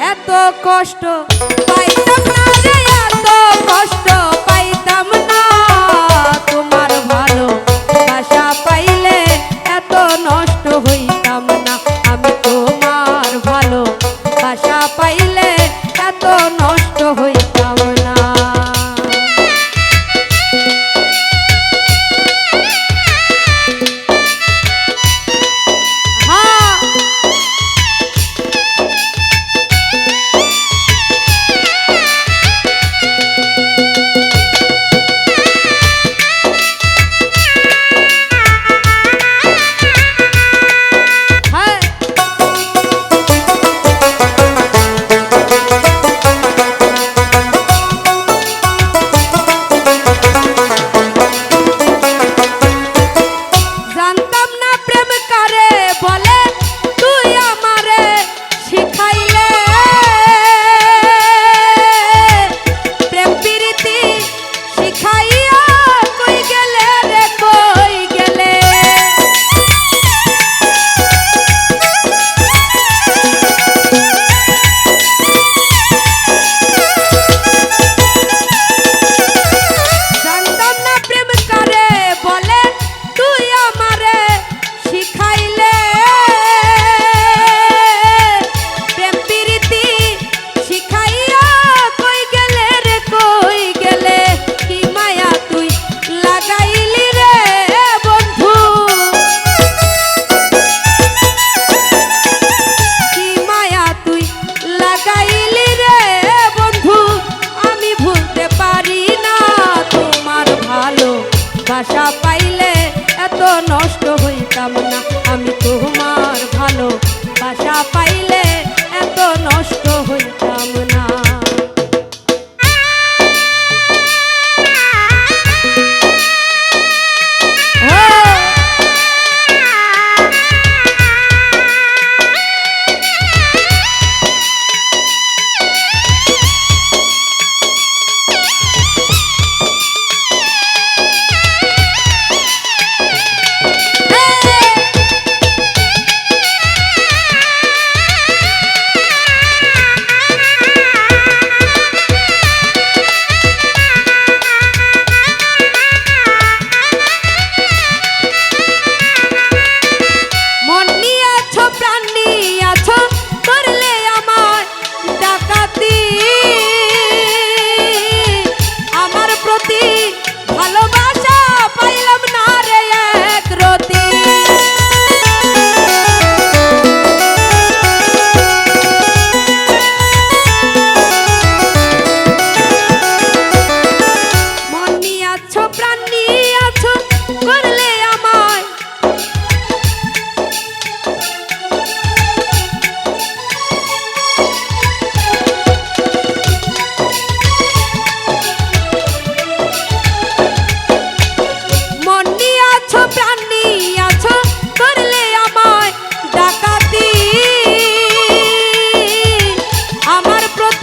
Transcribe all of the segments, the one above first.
এত কষ্ট পাইতাম না রে এত কষ্ট পাইতাম না। তোমার ভালো বাসা পাইলে এত নষ্ট হইতাম না। আমি তোমার ভালো বাসা পাইলে এত নষ্ট হইতাম নষ্ট হইতাম না।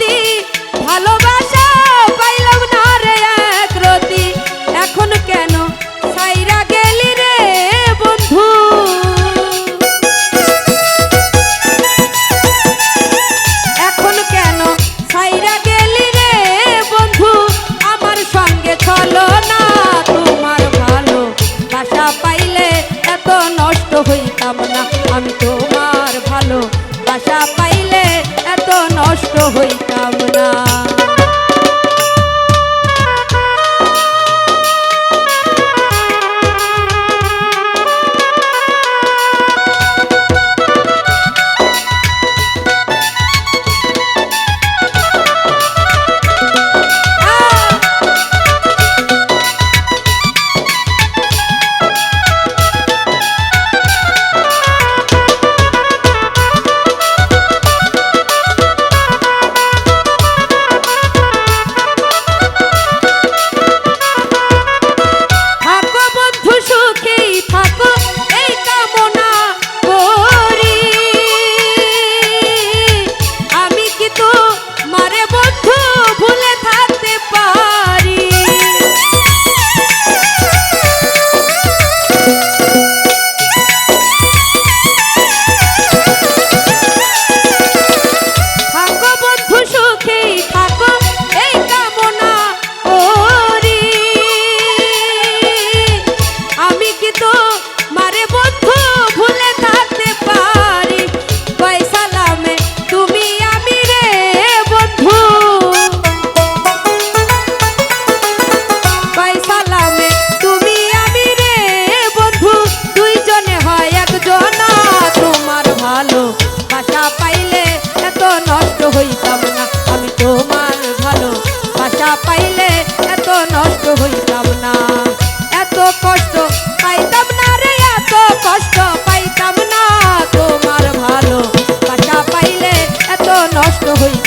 যদি